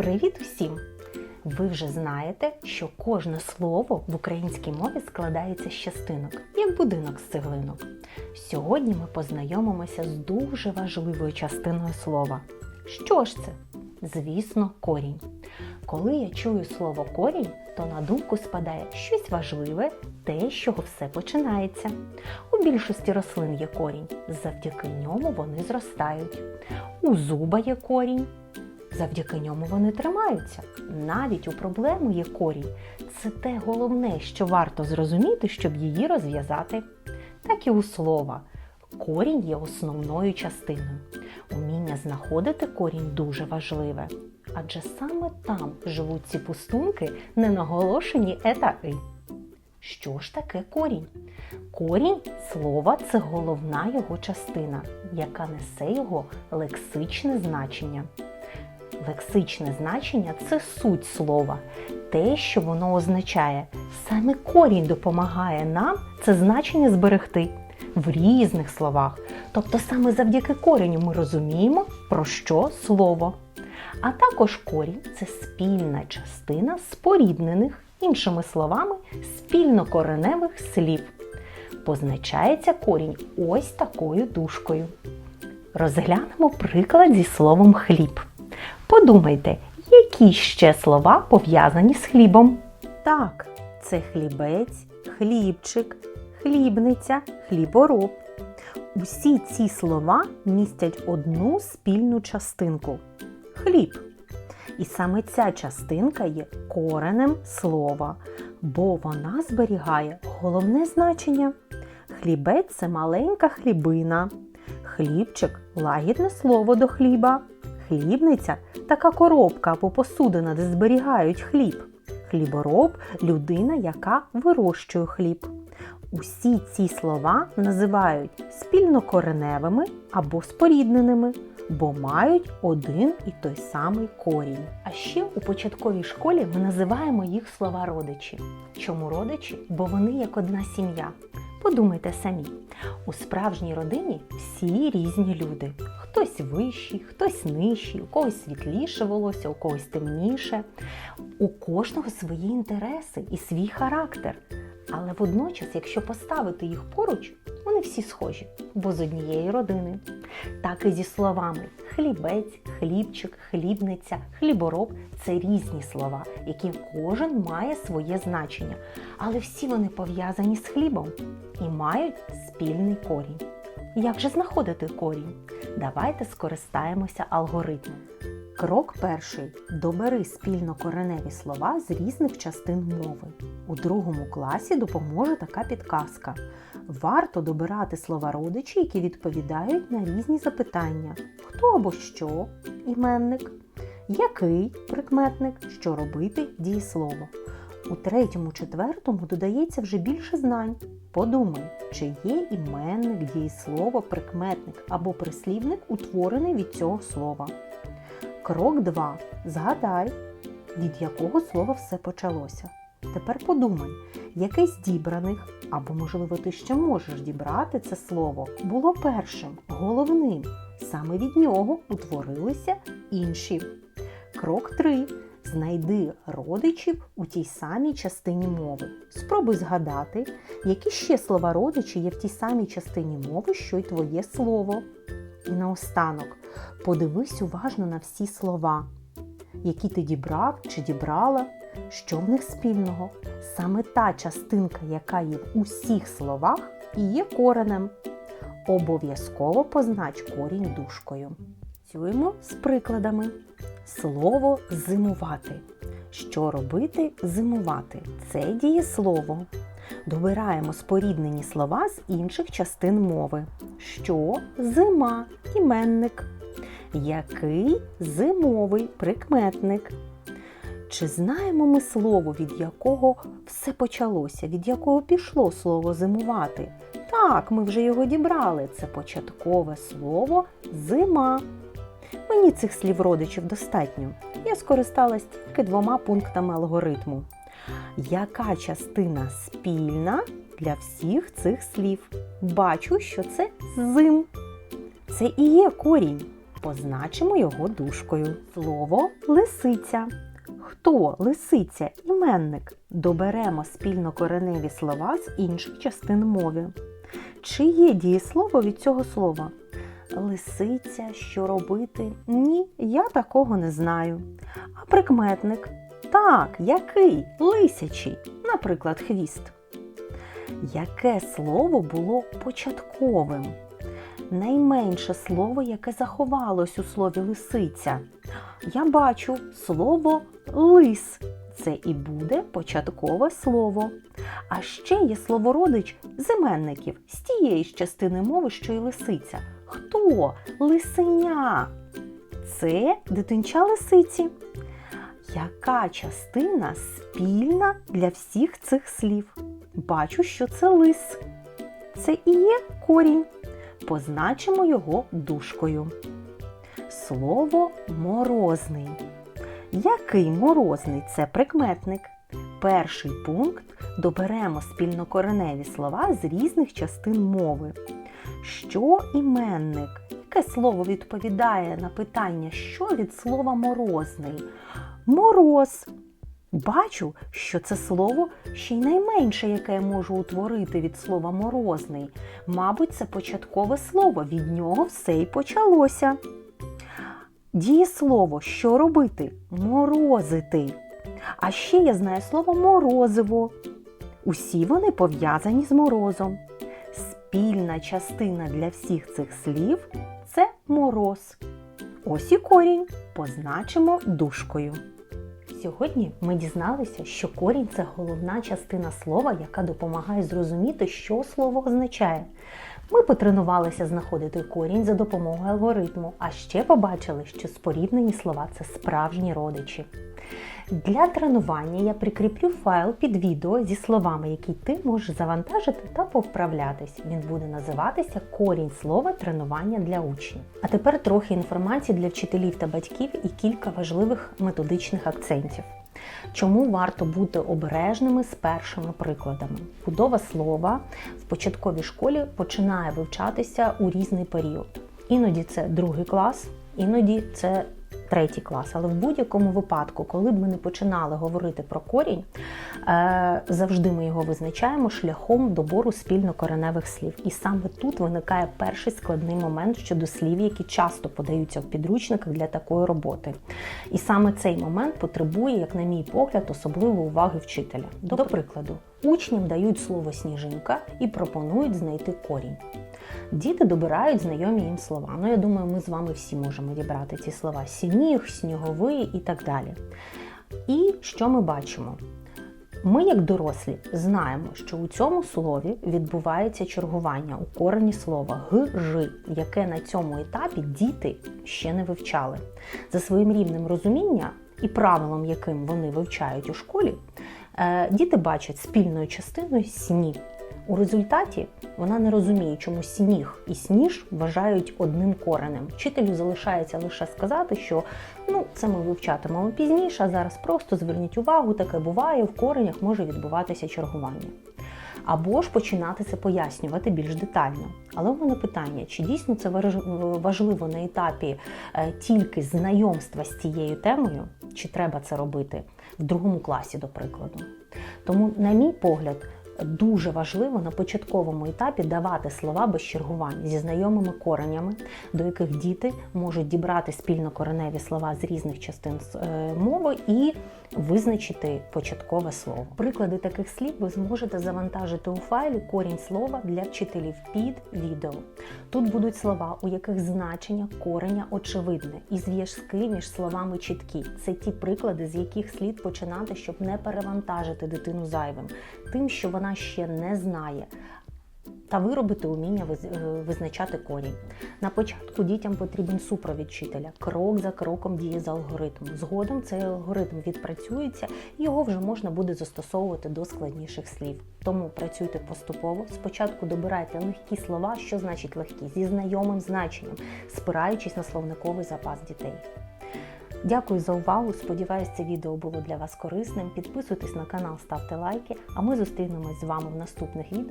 Привіт усім! Ви вже знаєте, що кожне слово в українській мові складається з частинок, як будинок з цеглинок. Сьогодні ми познайомимося з дуже важливою частиною слова. Що ж це? Звісно, корінь. Коли я чую слово корінь, то на думку спадає щось важливе, те, з чого все починається. У більшості рослин є корінь, завдяки ньому вони зростають. У зуба є корінь, завдяки ньому вони тримаються. Навіть у проблеми є корінь. Це те головне, що варто зрозуміти, щоб її розв'язати. Так і у слова. Корінь є основною частиною. Уміння знаходити корінь дуже важливе. Адже саме там живуть ці пустунки, не наголошені е и. Що ж таке корінь? Корінь слова це головна його частина, яка несе його лексичне значення. Лексичне значення це суть слова, те, що воно означає. Саме корінь допомагає нам це значення зберегти в різних словах. Тобто саме завдяки кореню ми розуміємо, про що слово. А також корінь це спільна частина споріднених, іншими словами, спільнокореневих слів. Позначається корінь ось такою дужкою. Розглянемо приклад зі словом хліб. Подумайте, які ще слова пов'язані з хлібом? Так, це хлібець, хлібчик, хлібниця, хлібороб. Усі ці слова містять одну спільну частинку хліб. І саме ця частинка є коренем слова, бо вона зберігає головне значення. Хлібець це маленька хлібина, хлібчик лагідне слово до хліба. Хлібниця така коробка або посудина, де зберігають хліб. Хлібороб людина, яка вирощує хліб. Усі ці слова називають спільнокореневими або спорідненими, бо мають один і той самий корінь. А ще у початковій школі ми називаємо їх слова родичі. Чому родичі? Бо вони як одна сім'я. Подумайте самі, у справжній родині всі різні люди. Хтось вищий, хтось нижчий, у когось світліше волосся, у когось темніше. У кожного свої інтереси і свій характер. Але водночас, якщо поставити їх поруч, вони всі схожі, бо з однієї родини. Так і зі словами хлібець, хлібчик, хлібниця, хлібороб це різні слова, які кожен має своє значення. Але всі вони пов'язані з хлібом і мають спільний корінь. Як же знаходити корінь? Давайте скористаємося алгоритмом. Крок перший. Добери спільно кореневі слова з різних частин мови. У другому класі допоможе така підказка. Варто добирати слова родичі, які відповідають на різні запитання: хто або що іменник, який прикметник, що робити дієслово. У третьому, четвертому додається вже більше знань. Подумай, чи є іменник, дієслово, прикметник або прислівник, утворений від цього слова. Крок 2. Згадай, від якого слова все почалося. Тепер подумай, яке з дібраних, або, можливо, ти ще можеш дібрати це слово, було першим, головним. Саме від нього утворилися інші. Крок 3. Знайди родичів у тій самій частині мови. Спробуй згадати, які ще слова родичі є в тій самій частині мови, що й твоє слово. І наостанок, подивись уважно на всі слова, які ти дібрав чи дібрала, що в них спільного. Саме та частинка, яка є в усіх словах, і є коренем. Обов'язково познач корінь дужкою. Працюємо з прикладами. Слово зимувати. Що робити зимувати? Це дієслово. Добираємо споріднені слова з інших частин мови. Що зима іменник. Який зимовий прикметник. Чи знаємо ми слово, від якого все почалося, від якого пішло слово зимувати? Так, ми вже його дібрали. Це початкове слово зима. Мені цих слів родичів достатньо. Я скористалась тільки двома пунктами алгоритму. Яка частина спільна для всіх цих слів? Бачу, що це зим. Це і є корінь. Позначимо його дужкою. Слово лисиця. Хто лисиця іменник? Доберемо спільнокореневі слова з інших частин мови. Чи є дієслово від цього слова? Лисиця, що робити? Ні, я такого не знаю. А прикметник? Так, який? Лисячий, наприклад, хвіст. Яке слово було початковим? Найменше слово, яке заховалось у слові лисиця. Я бачу слово лис. Це і буде початкове слово. А ще є словородич з іменників з тієї ж частини мови, що й лисиця. Хто? Лисеня. Це дитинча лисиці. Яка частина спільна для всіх цих слів? Бачу, що це лис. Це і є корінь. Позначимо його дужкою. Слово морозний. Який морозний це прикметник? Перший пункт доберемо спільнокореневі слова з різних частин мови. Що іменник? Яке слово відповідає на питання, що від слова морозний? Мороз. Бачу, що це слово ще й найменше, яке я можу утворити від слова морозний. Мабуть, це початкове слово, від нього все й почалося. Дієслово що робити? Морозити. А ще я знаю слово морозиво. Усі вони пов'язані з морозом. Спільна частина для всіх цих слів це мороз. Ось і корінь позначимо дужкою. Сьогодні ми дізналися, що корінь це головна частина слова, яка допомагає зрозуміти, що слово означає. Ми потренувалися знаходити корінь за допомогою алгоритму, а ще побачили, що споріднені слова це справжні родичі. Для тренування я прикріплю файл під відео зі словами, які ти можеш завантажити та повправлятись. Він буде називатися Корінь слова тренування для учнів. А тепер трохи інформації для вчителів та батьків і кілька важливих методичних акцентів. Чому варто бути обережними з першими прикладами? Будова слова в початковій школі починає вивчатися у різний період. Іноді це другий клас, іноді це третій клас. Але в будь-якому випадку, коли б ми не починали говорити про корінь, е, завжди ми його визначаємо шляхом добору спільнокореневих слів. І саме тут виникає перший складний момент щодо слів, які часто подаються в підручниках для такої роботи. І саме цей момент потребує, як на мій погляд, особливої уваги вчителя. До прикладу, учням дають слово сніжинка і пропонують знайти корінь. Діти добирають знайомі їм слова. Ну, я думаю, ми з вами всі можемо дібрати ці слова: сніг, сніговий і так далі. І що ми бачимо? Ми, як дорослі, знаємо, що у цьому слові відбувається чергування у корені слова г, яке на цьому етапі діти ще не вивчали. За своїм рівнем розуміння і правилом, яким вони вивчають у школі, діти бачать спільною частиною сніг. У результаті вона не розуміє, чому сніг і сніж вважають одним коренем. Вчителю залишається лише сказати, що ну це ми вивчатимемо пізніше, а зараз просто зверніть увагу, таке буває, в коренях може відбуватися чергування. Або ж починати це пояснювати більш детально. Але у мене питання: чи дійсно це важливо на етапі е, тільки знайомства з цією темою, чи треба це робити в другому класі, до прикладу? Тому, на мій погляд, дуже важливо на початковому етапі давати слова без чергувань зі знайомими коренями, до яких діти можуть дібрати спільно кореневі слова з різних частин е, мови і визначити початкове слово. Приклади таких слів ви зможете завантажити у файлі корінь слова для вчителів під відео. Тут будуть слова, у яких значення кореня очевидне, і зв'язки між словами чіткі. Це ті приклади, з яких слід починати, щоб не перевантажити дитину зайвим, тим, що вона ще не знає. Та виробити уміння визначати корінь. На початку дітям потрібен супровід вчителя, крок за кроком діє за алгоритмом. Згодом цей алгоритм відпрацюється і його вже можна буде застосовувати до складніших слів. Тому працюйте поступово. Спочатку добирайте легкі слова, що значить легкі, зі знайомим значенням, спираючись на словниковий запас дітей. Дякую за увагу! Сподіваюсь, це відео було для вас корисним. Підписуйтесь на канал, ставте лайки, а ми зустрінемось з вами в наступних відео.